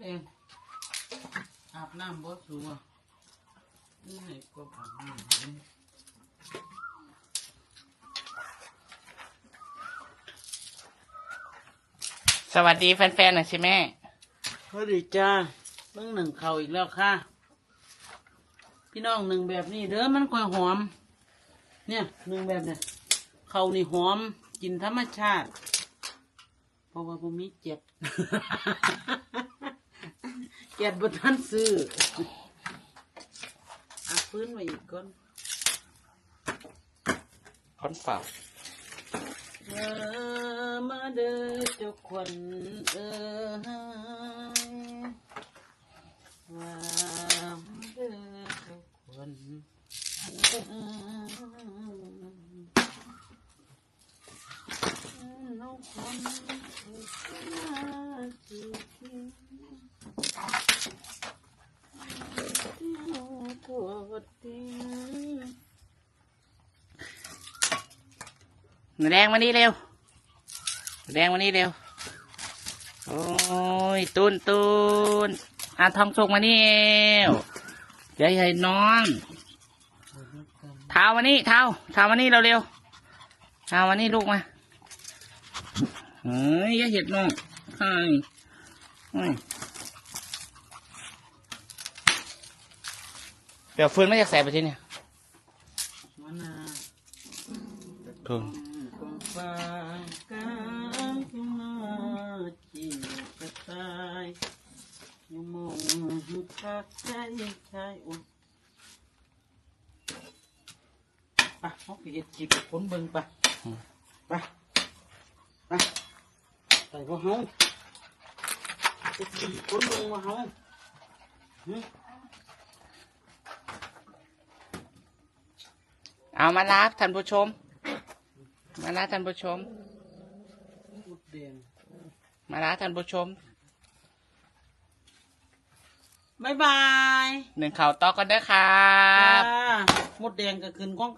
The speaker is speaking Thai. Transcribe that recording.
แดงอาบน้ำบ่สูอะนี่ให้กบอาบน้ำสวัสดีแฟนๆหน่อยสิแม่สวัสดีจ้าเบิ่งหนึ่งเข่าอีกแล้วค่ะ พี่น้องหนึ่งแบบนี้เด้อมันค่อยหอม เนี่ยหนึ่งแบบเนี่ยเข่านี่หอมกินธรรมชาติ เพราะว่าผมมีเจ็ด เจ็ดบนท่านซื้ออาพื้นมาอีกก่อนคนเฝ้าเออมาเด้อเจ้าควันเออว่ามาเด้อเจ้าควันน้องควันมาจีทั่ วดินหนูแดงมานี่เร็วหนูแดงมานี่เร็ว โอ้ยตูนตูนอาทองสุกมานี่เอวเดี๋ยวให้น้องเท้ามานี่เท้าเท้ามานี่เร็วเร็วเท้ามานี่ลูกมาเฮ้ยอย่าเห็ดน้องใช่เดี๋ยวฟืนไม่อยากแสบไปที่เนี่ยมะนาวถูกกองฟางกลางทุ่งนาจีกระต่ายอยู่มองคักใจชายอุ่นไปเขาไปเห็ดจีบผลเบิ่งไปไปไปไปพวกเฮาเฮ็ดจีบผลเบิ่งว่าเฮา เอามาลาท่านผู้ชม มาลาท่านผู้ชมอุดแดงมาลาท่านผู้ชมบ๊ายบายหนึ่งข่าวต่อกันเด้อครัจ้าบมดแดงก็ขึ้นก้อง